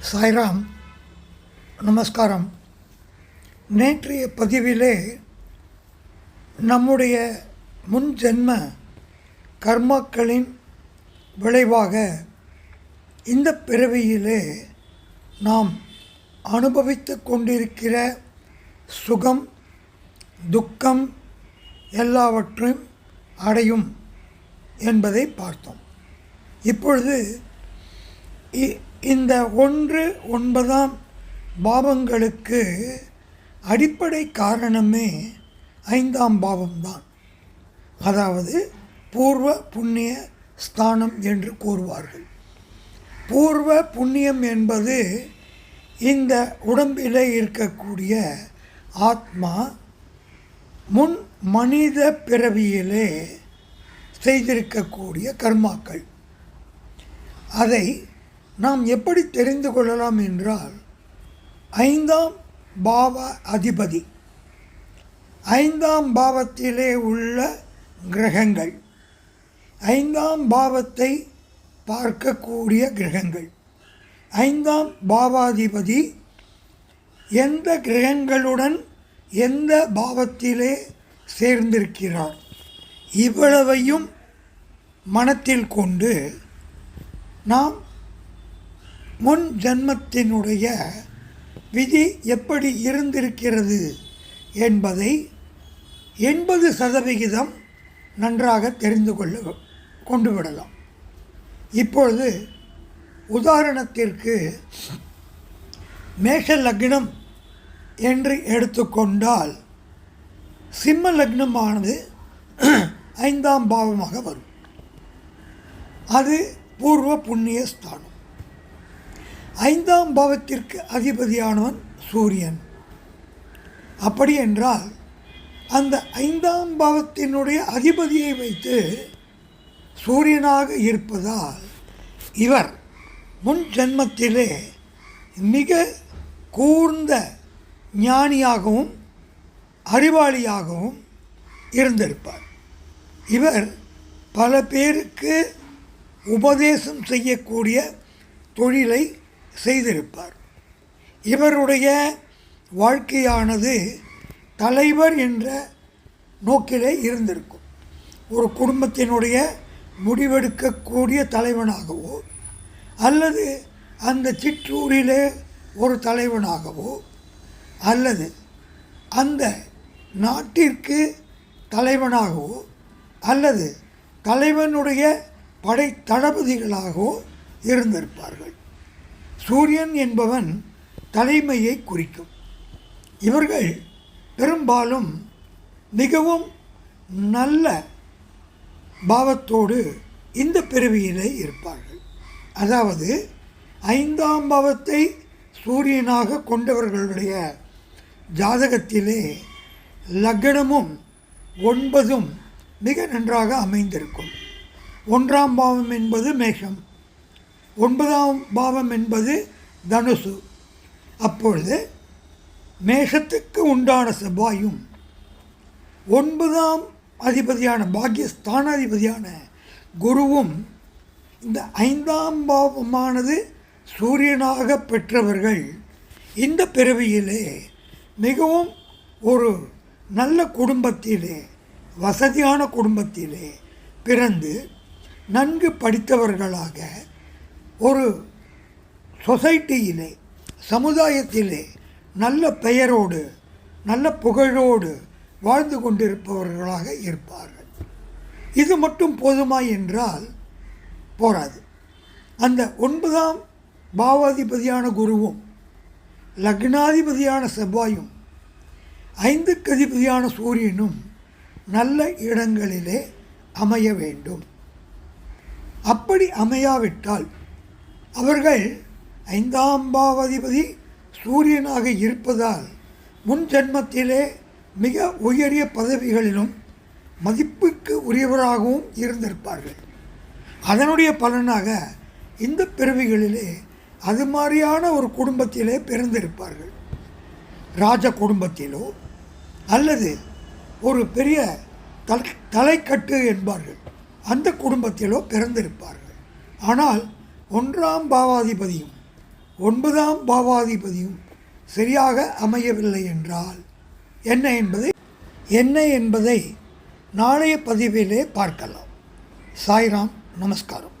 சாய்ராம் நமஸ்காரம். நேற்றைய பதிவிலே நம்முடைய முன் ஜென்ம கர்மாக்களின் விளைவாக இந்த பிறவியிலே நாம் அனுபவித்து கொண்டிருக்கிற சுகம் துக்கம் எல்லாவற்றையும் அடையும் என்பதை பார்த்தோம். இப்பொழுது இந்த ஒன்று ஒன்பதாம் பாவங்களுக்கு அடிப்படை காரணமே ஐந்தாம் பாவம்தான். அதாவது பூர்வ புண்ணிய ஸ்தானம் என்று கூறுவார்கள். பூர்வ புண்ணியம் என்பது இந்த உடம்பிலே இருக்கக்கூடிய ஆத்மா முன் மனித பிறவியிலே செய்திருக்கக்கூடிய கர்மாக்கள். அதை நாம் எப்படி தெரிந்து கொள்ளலாம் என்றால் ஐந்தாம் பாவ அதிபதி ஐந்தாம் பாவத்திலே உள்ள கிரகங்கள் ஐந்தாம் பாவத்தை பார்க்கக்கூடிய கிரகங்கள் ஐந்தாம் பாவாதிபதி எந்த கிரகங்களுடன் எந்த பாவத்திலே சேர்ந்திருக்கிறார் இவ்வளவையும் மனத்தில் கொண்டு நாம் முன் ஜன்மத்தினுடைய விதி எப்படி இருந்திருக்கிறது என்பதை எண்பது சதவிகிதம் நன்றாக தெரிந்து கொள்ள கொண்டு விடலாம். இப்பொழுது உதாரணத்திற்கு மேஷ லக்னம் என்று எடுத்துக்கொண்டால் சிம்ம லக்னமானது ஐந்தாம் பாவமாக வரும். அது பூர்வ புண்ணிய ஸ்தானம். ஐந்தாம் பாவத்திற்கு அதிபதியானவன் சூரியன். அப்படி என்றால் அந்த ஐந்தாம் பாவத்தினுடைய அதிபதியை வைத்து சூரியனாக இருப்பதால் இவர் முன் ஜென்மத்திலே மிக கூர்ந்த ஞானியாகவும் அறிவாளியாகவும் இருந்திருப்பார். இவர் பல பேருக்கு உபதேசம் செய்யக்கூடிய தொழிலை செய்திருப்பார். இவருடைய வாழ்க்கையானது தலைவர் என்ற நோக்கிலே இருந்திருக்கும். ஒரு குடும்பத்தினுடைய முடிவெடுக்கக்கூடிய தலைவனாகவோ அல்லது அந்த சிற்றூரிலே ஒரு தலைவனாகவோ அல்லது அந்த நாட்டிற்கு தலைவனாகவோ அல்லது தலைவனுடைய படை தளபதிகளாகவோ இருந்திருப்பார்கள். சூரியன் என்பவன் தலைமையை குறிக்கும். இவர்கள் பெரும்பாலும் மிகவும் நல்ல பாவத்தோடு இந்த பிறவியிலே இருப்பார்கள். அதாவது ஐந்தாம் பாவத்தை சூரியனாக கொண்டவர்களுடைய ஜாதகத்திலே லக்னமும் ஒன்பதும் மிக நன்றாக அமைந்திருக்கும். ஒன்றாம் பாவம் என்பது மேஷம். ஒன்பதாம் பாவம் என்பது தனுசு. அப்பொழுது மேஷத்துக்கு உண்டான செவ்வாயும் ஒன்பதாம் அதிபதியான பாக்கியஸ்தானாதிபதியான குருவும் இந்த ஐந்தாம் பாவமானது சூரியனாக பெற்றவர்கள். இந்த பிறவியிலே மிகவும் ஒரு நல்ல குடும்பத்திலே வசதியான குடும்பத்திலே பிறந்து நன்கு படித்தவர்களாக ஒரு சொசைட்டியிலே சமுதாயத்திலே நல்ல பெயரோடு நல்ல புகழோடு வாழ்ந்து கொண்டிருப்பவர்களாக இருப்பார்கள். இது மட்டும் போதுமா என்றால் போராது. அந்த ஒன்பதாம் பாவாதிபதியான குருவும் லக்னாதிபதியான செவ்வாயும் ஐந்துக்கு அதிபதியான சூரியனும் நல்ல இடங்களிலே அமைய வேண்டும். அப்படி அமையாவிட்டால் அவர்கள் ஐந்தாம் பாவதிபதி சூரியனாக இருப்பதால் முன் ஜென்மத்திலே மிக உயரிய பதவிகளிலும் மதிப்புக்கு உரியவராகவும் இருந்திருப்பார்கள். அதனுடைய பலனாக இந்த பிறவிகளிலே அது மாதிரியான ஒரு குடும்பத்திலே பிறந்திருப்பார்கள். ராஜ குடும்பத்திலோ அல்லது ஒரு பெரிய தலை தலைக்கட்டு என்பார்கள். அந்த குடும்பத்திலோ பிறந்திருப்பார்கள். ஆனால் ஒன்றாம் பாவாதிபதியும் ஒன்பதாம் பாவாதிபதியும் சரியாக அமையவில்லை என்றால் என்ன என்பதை என்ன என்பதை நாளைய பதிவிலே பார்க்கலாம். சாய்ராம் நமஸ்காரம்.